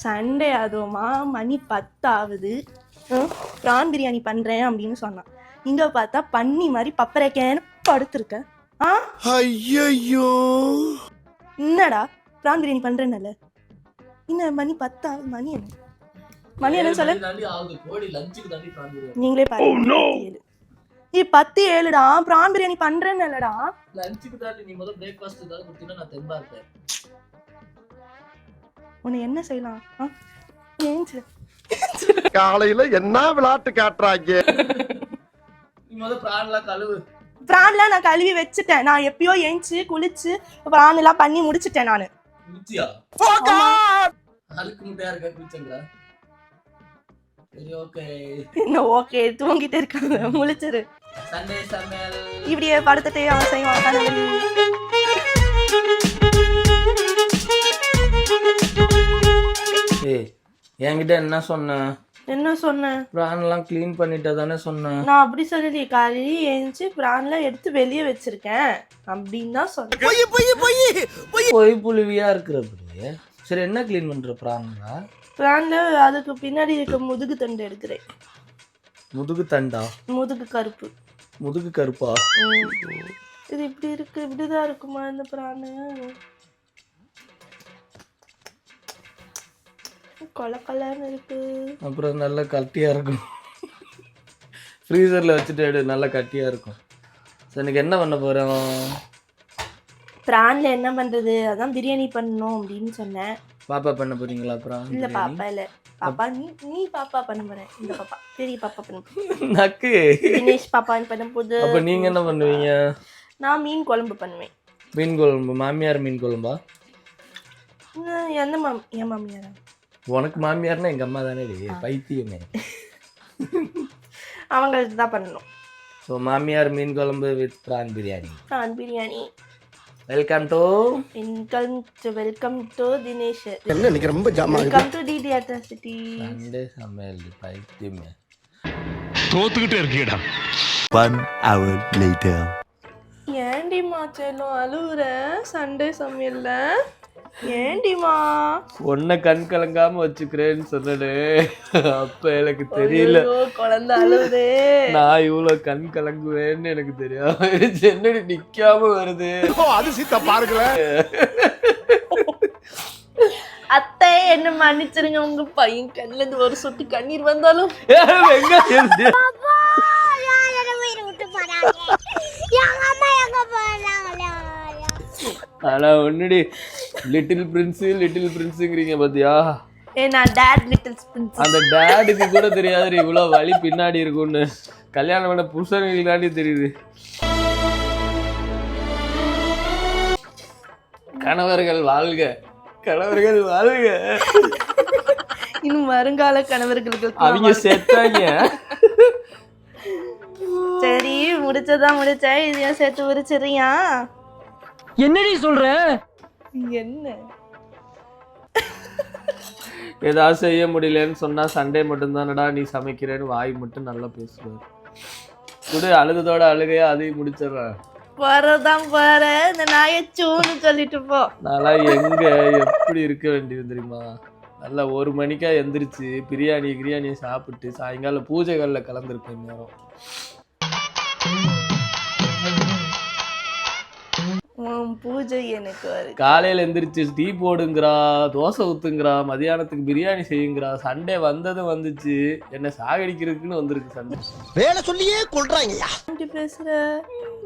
Sunday அதுவுமா மணி பத்தாவது PRAN biryani பண்ணுறேன் அப்படின்னு சொன்னான். இங்கே பார்த்தா பன்னி மாதிரி பப்பரைக்கேன்னு படுத்திருக்க. ஆ? ஐயோ என்னடா? ப்ரான் பிரியாணி பண்ணுறேன்னல இன்னும் மணி பத்தாவது மணி என்ன? மணி என்ன சொல்ல. நீங்களே பாருங்க. பத்து ஏழு. ஏய் பத்து ஏழுடா. ப்ரான் பிரியாணி பண்ணுறேன்னலடா லஞ்சுக்கு தாண்டி நீ முதல்ல பிரேக்ஃபாஸ்ட் ஏதாவது கொடுத்தீங்கன்னா நான் தெம்பா இருப்பேன். உன்னை என்ன செய்யலாம்? ஆ? ஏஞ்சு. காலையில என்ன விளையாட்டு காட்டுறாங்க நீ முதல்ல பிரான்லாம் கழுவு. ப்ரான்லாம் நான் கழுவி வச்சுட்டேன். நான் எப்பயோ ஏஞ்சி குளிச்சு ப்ரான் எல்லாம் பண்ணி முடிச்சிட்டேன் நான். குச்சியா அழுக்கு முட்டையா இருக்க குச்சங்களா சரி ஓகே என்ன ஓகே தூங்கிட்டு இருக்காங்க. முழிச்சிரு. சண்டே சமையல் இப்படியே படுத்துட்டு அவன் செய்வான். ஏய் என்கிட்ட என்ன சொன்ன? என்ன சொன்னேன் பிரான்லாம் க்ளீன் பண்ணிட்டா தானே சொன்னேன் நான் அப்படி சொல்லலையே காலையில ஏஞ்சி ப்ரான்லாம் எடுத்து வெளியே வச்சிருக்கேன். அப்படின்னு தான் சொன்னேன். பொய் புழுவியா இருக்கிறப்படியே சரி என்ன க்ளீன் பண்ற பிரான்ல ப்ரான்ல அதுக்கு பின்னாடி இருக்க முதுகு தண்டு எடுக்கிறேன். முதுகு தண்டா? முதுகு கருப்பு. முதுகு கருப்பா. இது இப்படி இருக்கு இப்படிதான் இருக்குமா இந்த பிராணு கொல கொலன்னு இருக்கு. அப்புறம் நல்லா கட்டியா இருக்கும். ஃப்ரீசர்ல வச்சுட்டு எடு நல்லா கட்டியா இருக்கும். சரி எனக்கு என்ன பண்ண போறோம்? பிரான்ல என்ன பண்றது? அதான் பிரியாணி பண்ணணும் அப்படின்னு சொன்னேன். பாப்பா பண்ண போறீங்களா அப்புறம் இல்ல பாப்பா இல்ல. பாப்பா நீ நீ பாப்பா பண்ண போறேன் இந்த பாப்பா பெரிய பாப்பா பண்ண போறேன். நக்கு. தினேஷ் பாப்பா பண்ண போது. அப்ப நீங்க என்ன பண்ணுவீங்க? நான் மீன் குழம்பு பண்ணுவேன். மீன் குழம்பு மாமியார் மீன் குழம்பா? இன்னும் எந்த மாம் என் மாமியாரா? உனக்கு மாமியார்னா எங்க அம்மா தானே பைத்தியமே. அவங்களுக்கு தான் பண்ணணும். ஸோ மாமியார் மீன் குழம்பு with prawn biryani prawn biryani welcome to welcome to welcome to Dinesh என்ன இன்னைக்கு ரொம்ப ஜாமா welcome to DD atrocity Sunday சமையல் பைத்தியமே. தோத்துக்கிட்டே இருக்கீடா One hour later. ஏண்டிமா செல்லம் அழுவுற? சண்டே சமையல்ல. ஏண்டிமா? உன்னை கண் கலங்காம வச்சுக்கிறேன்னு சொன்னனே. அப்ப எனக்கு தெரியல. குழந்தை அழுவுதே. நான் இவ்வளவு கண் கலங்குவேன்னு எனக்கு தெரியாம. என்னடி நிக்காம வருது? அதிசயத்தை பாருங்களேன் அத்தை என்ன மன்னிச்சிருங்க. உங்க பையன் கண்ணுல இருந்து ஒரு சொட்டு கண்ணீர் வந்தாலும். ஆனா ஒண்ணுடி. லிட்டில் பிரின்ஸ் லிட்டில் பிரின்ஸுங்கிறீங்க பாத்தியா? ஏ நான் டேட் லிட்டில் பிரின்ஸ் அந்த டேடுக்கு கூட தெரியாது இவ்வளவு வலி பின்னாடி இருக்கும்னு. கல்யாணம் பண்ண புருஷனுக்கு தெரியுது. கணவர்கள் வாழ்க. கணவர்கள் வாழ்க. இன்னும் வருங்கால கணவர்களுக்கு அவங்க செத்தாங்க சரி முடிச்சதா முடிச்சேன் இதையும் சேர்த்து உரிச்சிடுறியா? என்னடி சொல்ற? என்ன? ஏதாவது செய்ய முடியலன்னு சொன்னா சண்டே மட்டும்தானடா நீ சமைக்கிறேன்னு வாய் மட்டும் நல்லா பேசுவார். குடு அழுததோட அழுகையா அதையும் முடிச்சிடுறேன். போறதான் போற இந்த நாயச்சூன்னு சொல்லிட்டு போ. நான்லாம் எங்க எப்படி இருக்க வேண்டியது தெரியுமா? நல்லா ஒரு மணிக்கா எந்திரிச்சு பிரியாணி கிரியாணி சாப்பிட்டு சாயங்காலம் பூஜைகளில் கலந்துருப்பேன் நேரம். பூஜை எனக்கு காலையில எந்திரிச்சு டீ போடுங்கிறா தோசை ஊத்துங்கிறா மதியானத்துக்கு பிரியாணி செய்யுங்கிறா சண்டே வந்ததும் வந்துச்சு. என்ன சாகடிக்கிறதுக்குன்னு வந்திருக்கு சண்டே. வேலை சொல்லியே கொள்றாங்கய்யா பேசுற?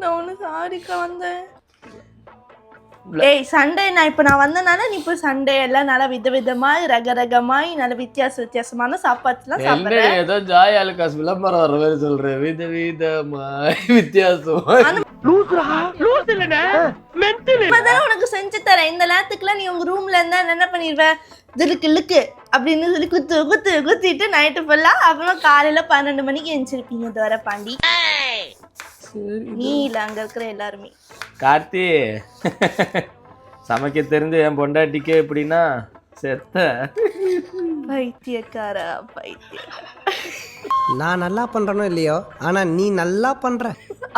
நான் ஒண்ணு சாரிக்க வந்தேன். ஏய் சண்டே நான் இப்ப நான் வந்தனால நீ போய் சண்டே எல்லாம் நல்லா விதவிதமாய் ரக ரகமாய் நல்ல வித்தியாச வித்தியாசமான சாப்பாடுலாம் என்ன சாப்பிடுற ஏதோ ஜாய் அலுகாஸ் விளம்பரம் வர மாதிரி சொல்றேன் வித விதமாய் வித்தியாசமா இப்பதான் உனக்கு செஞ்சு தரேன். இந்த நேரத்துக்குலாம் நீ உங்க ரூம்ல இருந்தா என்ன பண்ணிடுவ திலுக்கு இழுக்கு அப்படின்னு சொல்லி குத்து குத்து குத்திட்டு நைட்டு ஃபுல்லா அப்புறம் காலையில பன்னெண்டு மணிக்கு எழுந்திருப்பீங்க தவிர பாண்டி. நீ இல்ல அங்க இருக்கிற எல்லாருமே. கார்த்தி சமைக்க தெரிஞ்ச என் பொண்டாட்டிக்கே எப்படின்னா செத்த. பைத்தியக்காரா பைத்திய நான் நல்லா பண்றேனோ இல்லையோ? ஆனா நீ நல்லா பண்ற.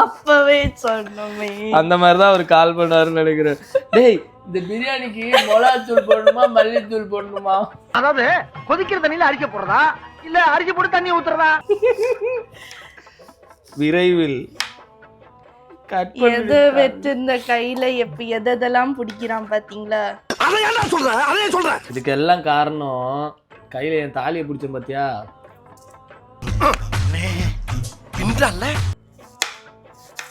அப்பவே சொன்னோமே. அந்த மாதிரி தான் அவர் கால் பண்ணாருன்னு நினைக்கிறேன். டேய் இந்த பிரியாணிக்கு மிளகாத்தூள் போடணுமா மல்லித்தூள் போடணுமா? அதாவது கொதிக்கிற தண்ணியில அரிக்க போடுறதா? இல்ல அரிசி போட்டு தண்ணி ஊத்துறதா? விரைவில் கட் எது வச்சிருந்த கையில எப்ப எதெல்லாம் பிடிக்கிறான் பாத்தீங்களா? அதை ஏன்டா சொல்ற? அதே சொல்றேன் இதுக்கு எல்லாம் காரணம் கையில என் தாலியை பிடிச்சேன் பாத்தியா? பின்றால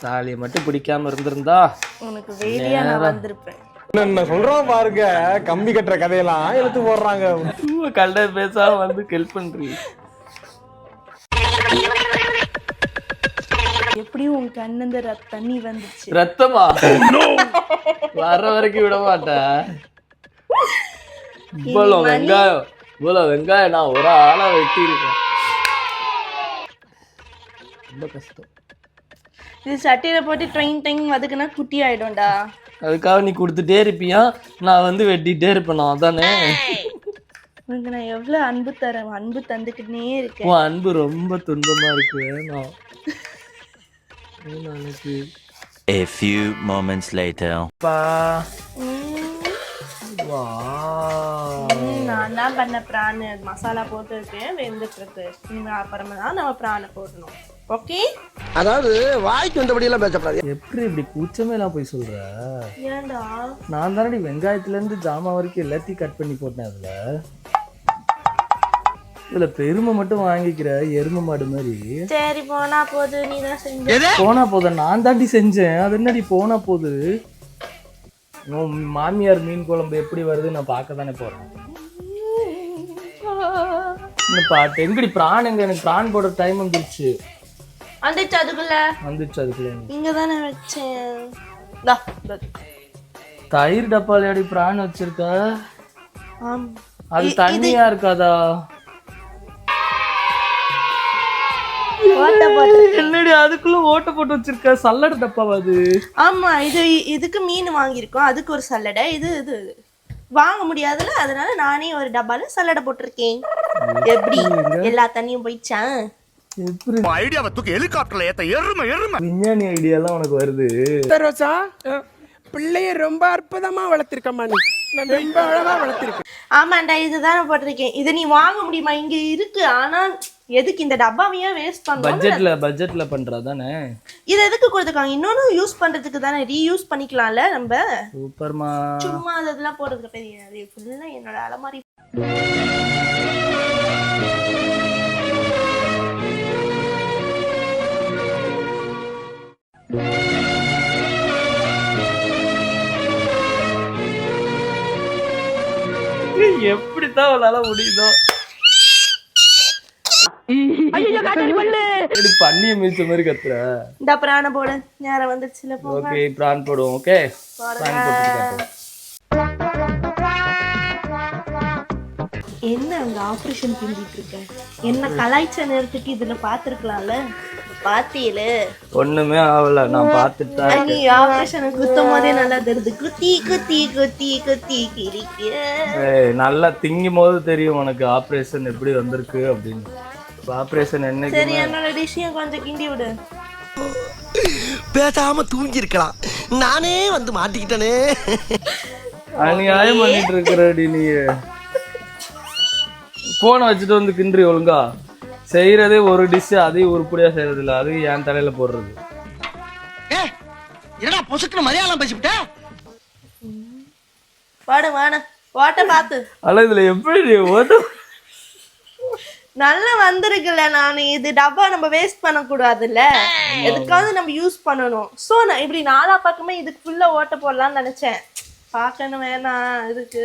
தாலியை மட்டும் பிடிக்காம இருந்திருந்தா உனக்கு வேலையா நான் வந்திருப்பேன். என்ன சொல்றோம் பாருங்க கம்பி கட்டுற கதையெல்லாம் இழுத்து போடுறாங்க. சும்மா கண்ட பேசாம வந்து ஹெல்ப் பண்றீங்க. எப்படியும் உன் கண்ணுந்த ரத்த தண்ணி வந்துச்சு ரத்தமா? வர்ற வரைக்கும் விட மாட்டேன். இவ்வளோ வெங்காயம் இவ்வளோ வெங்காயம் நான் ஒரு ஆளா வெட்டி இருக்கேன் ரொம்ப கஷ்டம். இது சட்டியில போட்டு ட்ரெயின் ட்ரெயின் வதக்குனா குட்டி ஆயிடும்டா. அதுக்காக நீ கொடுத்துட்டே இருப்பியா? நான் வந்து வெட்டிட்டே இருப்பேன்? நான் அதானே உனக்கு நான் எவ்வளவு அன்பு தரேன்? அன்பு தந்துக்கிட்டே இருக்கேன். உன் அன்பு ரொம்ப துன்பமா இருக்கு வேணாம் எனக்கு. A few moments later. உம், நான் தான் பண்ண பிரான் மசாலா போட்டு இருக்கேன் வெந்துட்டு இருக்கு இனிமே அப்புறமா தான் நம்ம பிரானை போடணும். ஓகே அதாவது வாய்க்கு வந்தபடி எல்லாம் பேசப்படாது. எப்படி இப்படி கூச்சமே எல்லாம் போய் சொல்ற? ஏன்டா? நான் தானடி வெங்காயத்துல இருந்து ஜாமான் வரைக்கும் எல்லாத்தையும் கட் பண்ணி போட்டேன் அதுல. இதுல பெருமை மட்டும் வாங்கிக்கிற எருமை மாடு மாதிரி. சரி போனா போது நீ தான் செஞ்ச. போனா போத? நான் தாண்டி செஞ்சேன். அது என்னடி போனா போது? மாமியார் மீன் குழம்பு எப்படி வருது நான் பார்க்க தானே போறேன். இன்னும் பாட்டு. எங்கடி பிரான் எங்க? எனக்கு பிரான் போடுற டைம் வந்துருச்சு. வந்துச்சு அதுக்குள்ள? வந்துச்சு அதுக்குள்ள இங்க தானே வச்சேன். இந்தா. தயிர் டப்பாலையாடி பிரான் வச்சிருக்க? ஆம். அது தண்ணியா இருக்காதா? ஓட்டை போட்டு என்னடி அதுக்குள்ள ஓட்ட போட்டு வச்சிருக்க? சல்லடை டப்பாவா அது? ஆமா இது இதுக்கு மீன் வாங்கியிருக்கோம். அதுக்கு ஒரு சல்லடை. இது இது. வாங்க முடியாதுல்ல அதனால நானே ஒரு டப்பால சல்லடை போட்டிருக்கேன். எப்படி? எல்லா தண்ணியும் போயிடுச்சான் எப்படி? ஐடியாவை தூக்கி ஹெலிகாப்டர்ல ஏத்த எருமை எருமை. விஞ்ஞானி ஐடியாலாம் உனக்கு வருது. ரோசா பிள்ளைய ரொம்ப அற்புதமா வளர்த்திருக்கம்மா நீ. ரொம்ப அழகா வளர்த்திருக்க ஆமாண்டா இதுதானே போட்டிருக்கேன். இது நீ வாங்க முடியுமா? இங்க இருக்கு. ஆனா எதுக்கு இந்த டப்பாவையே வேஸ்ட் பண்ணணும் பட்ஜெட்ல பட்ஜெட்ல பண்றா தானே இது எதுக்கு கொடுத்துருக்காங்க? இன்னொன்னு யூஸ் பண்றதுக்கு தானே ரீயூஸ் பண்ணிக்கலாம்ல நம்ம? சூப்பர்மா. சும்மா அதெல்லாம் போடுறதுக்கு பெரிய அது ஃபுல்லா என்னோட அலமாரி. எப்படித்தான் அவளால முடியுதோ. பண்ணிய மாதிரி கத்துற. இந்த பிராண போடு. நேரம் வந்துச்சுல போ ஓகே பிரான் போடுவோம் ஓகே? பிரான் போட்டு காட்டுவோம் என்ன அங்க ஆபரேஷன் பிந்திட்டு இருக்க? என்ன கலாய்ச்ச நேரத்துக்கு இதுல பாத்துருக்கலாம்ல பாத்தியில. ஒண்ணுமே ஆகல நான் பார்த்துட்டு தான். நீ ஆபரேஷன் குத்தும் போதே நல்லா தெரியுது. குத்தி குத்தி குத்தி குத்தி கிரிக்கிற ஏய், நல்லா திங்கும் போது தெரியும் உனக்கு ஆபரேஷன் எப்படி வந்திருக்கு அப்படின்னு. ஆபரேஷன் என்னைக்கு சரி என்னோட டிஷ்ஷையும் கொஞ்சம் கிண்டி விடு. பேசாம தூங்கி இருக்கலாம் நானே வந்து மாட்டிக்கிட்டனே. அநியாயம் பண்ணிட்டு இருக்கிறடி நீ போனை வச்சுட்டு வந்து கின்றி ஒழுங்கா. செய்யறதே ஒரு டிஷ் அதையும் உருப்படியா செய்யறது இல்ல அது என் தலையில போடுறது. என்னடா பொசுக்குன்னு மலையாளம் பேசிவிட்ட? வாடு வாடு. ஓட்ட பாத்து. ஆனா இதுல எப்படி நீ ஓட்ட நல்லா வந்திருக்குல்ல நான். இது டப்பா நம்ம வேஸ்ட் பண்ணக்கூடாதுல்ல. எதுக்காவது நம்ம யூஸ் பண்ணணும். ஸோ நான் இப்படி நாலா பக்கமே இதுக்கு ஃபுல்லா ஓட்ட போடலாம்னு நினைச்சேன். பார்க்கணும் வேணாம் இதுக்கு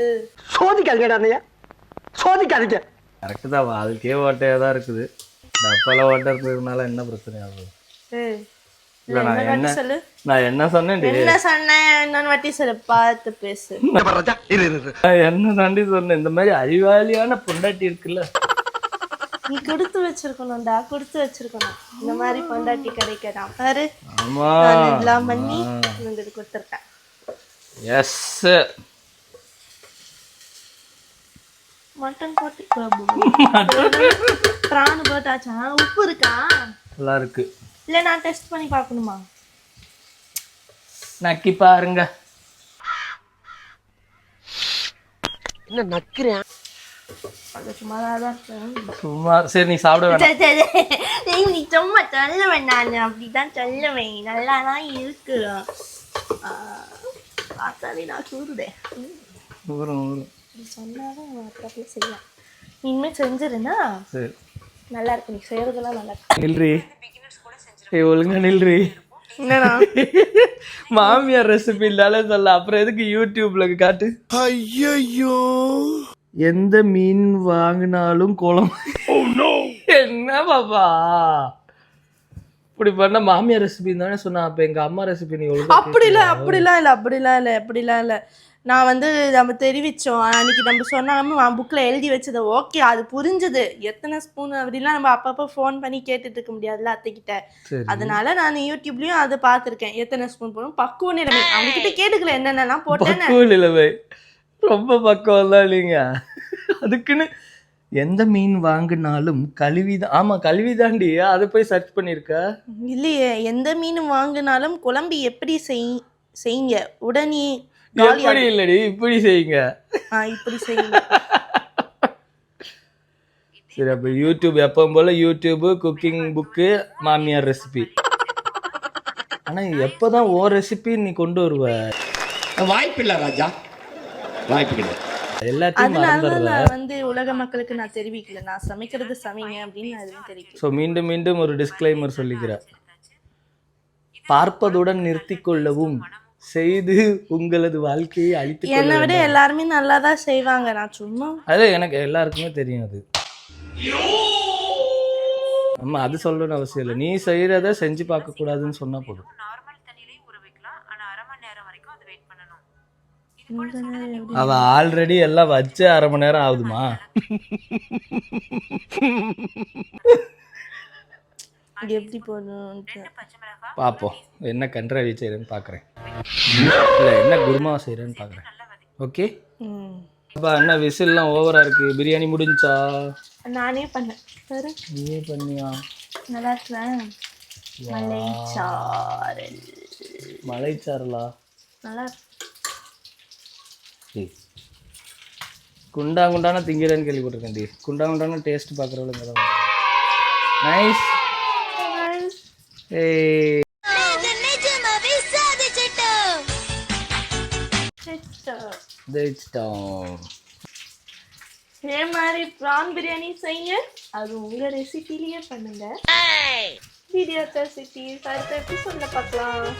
சோதிக்காதீங்கடா அண்ணையா. சோதிக்காதீங்க. கரெக்டு தான் அதுக்கே ஓட்டையா தான் இருக்குது டப்பால ஓட்டை இருக்கிறதுனால என்ன பிரச்சனை ஆகுது? இல்ல நான் என்ன நான் என்ன சொன்னேன் என்ன சொன்னேன்? இன்னொன்னு வாட்டி சொல்லு பார்த்து பேசு. என்ன தாண்டி சொன்னேன்? இந்த மாதிரி அறிவாளியான பொண்டாட்டி இருக்குல்ல. நீ கொடுத்து வச்சிருக்கணும்டா கொடுத்து வச்சிருக்கணும். இந்த மாதிரி பொண்டாட்டி கிடைக்கிறான் பாரு ஆமா. இதெல்லாம் பண்ணி உங்களுக்கு கொடுத்துருக்கேன். எஸ் மட்டன் போட்டு பிராணு போட்டாச்சா உப்பு இருக்கா? நல்லா இருக்கு. இல்ல நான் டெஸ்ட் பண்ணி பார்க்கணுமா? நக்கி பாருங்க. என்ன நக்கிறேன் சும்மா சரி நீ சாப்பிட வேணாம். நீ சும்மா சொல்லுவேன் நான். அப்படிதான் சொல்லுவேன். நல்லா தான் இருக்கு. ஆ, பார்த்தாலே நான் கூறுதேன் ஊறும் ஊறும். நீ சொன்னாதான் அப்புறம் செய்யலாம் இனிமேல் செஞ்சிருந்தா சரி. நல்லா இருக்கு நீ செய்யறதெல்லாம் நல்லா இருக்கு நில்றி. ஏய் ஒழுங்கா நில்றி. என்னடா? மாமியார் ரெசிபி இல்லாலே சொல்ல. அப்புறம் எதுக்கு யூடியூப்ல காட்டு? ஐயோ எந்த மீன் வாங்கினாலும் குளம் என்ன பாப்பா? இப்படி பண்ண மாமியார் ரெசிபி தானே சொன்னா அப்ப எங்க அம்மா ரெசிபி நீ ஒழுங்கா அப்படி இல்லை அப்படிலாம் இல்லை அப்படிலாம் இல்லை அப்படிலாம் இல்லை. நான் வந்து நம்ம தெரிவித்தோம் அன்னைக்கு நம்ம சொன்னாம புக்கில் எழுதி வச்சது ஓகே அது புரிஞ்சுது. எத்தனை ஸ்பூன் அப்படிலாம் நம்ம அப்பப்போ ஃபோன் பண்ணி கேட்டுட்டு இருக்க முடியாதுல்ல அத்தைக்கிட்ட அதனால நான் யூடியூப்லயும் அதை பார்த்துருக்கேன். எத்தனை ஸ்பூன் போடணும் பக்குவ நிலைமை. அவங்க கிட்ட கேட்டுக்கல என்னென்னலாம் போட்டேன்னு. பக்குவம் நிலைமை. ரொம்ப பக்குவம் தான் இல்லைங்க. அதுக்குன்னு எந்த மீன் வாங்கினாலும் கழுவிதான் ஆமா கழுவிதாண்டி. அதை போய் சர்ச் பண்ணிருக்க? இல்லையே. எந்த மீன் வாங்கினாலும் குழம்பு எப்படி செய் செய்யுங்க. உடனே எப்படி இல்லடி? இப்படி செய்யுங்க. ஆ இப்படி செய்யுங்க. சரி அப்ப யூடியூப் எப்பவும் போல யூடியூப் குக்கிங் புக்கு மாமியார் ரெசிபி ஆனா எப்பதான் ஓ ரெசிபி நீ கொண்டு வருவ? வாய்ப்பில்லை ராஜா. வாய்ப்பு எல்லாத்தையும் அதனால வந்து உலக மக்களுக்கு நான் தெரிவிக்கல. நான் சமைக்கிறது சமைங்க அப்படின்னு நான் ஸோ மீண்டும் மீண்டும் ஒரு டிஸ்க்ளைமர் சொல்லிக்கிறேன். பார்ப்பதுடன் நிறுத்திக் கொள்ளவும். செய்து உங்களது வாழ்க்கையை அழித்துக் என்னை கொள்ள விட எல்லாருமே நல்லா தான் செய்வாங்க. நான் சும்மா அது எனக்கு எல்லாருக்குமே தெரியும் அது. ஆமா அது சொல்லணும்னு அவசியம் இல்லை. நீ செய்யறத செஞ்சு பார்க்க கூடாதுன்னு சொன்னா போதும். அவ ஆல்ரெடி எல்லாம் வச்சு அரை மணி நேரம் ஆகுதுமா? இது எப்படி போடணும்ட்டு பார்ப்போம் என்ன கன்றாவி செய்யறேன்னு பார்க்குறேன் இல்லை என்ன குருமா செய்யறேன்னு பார்க்குறேன் ஓகே ம். அப்பா என்ன விசில்லாம் ஓவரா இருக்கு? பிரியாணி முடிஞ்சா? நானே பண்ணேன். சரி நீயே பண்ணியா? நல்லா இருக்கிறேன் மலைச்சாரல் மலைச்சாரலா நல்லா. குண்டா குண்டான திங்கிறேன்னு கேள்விப்பட்டிருக்கேன் டி குண்டா குண்டான டேஸ்ட் பார்க்குறவளுங்க தான். நைஸ் ஜெயிச்சிட்டோம் இதே மாதிரி ப்ரான் பிரியாணி செய்ய அது உங்க ரெசிபிலேயே பண்ணுங்க. வீடியோ ரெசிபி அடுத்த எபிசோட்ல பார்க்கலாம்.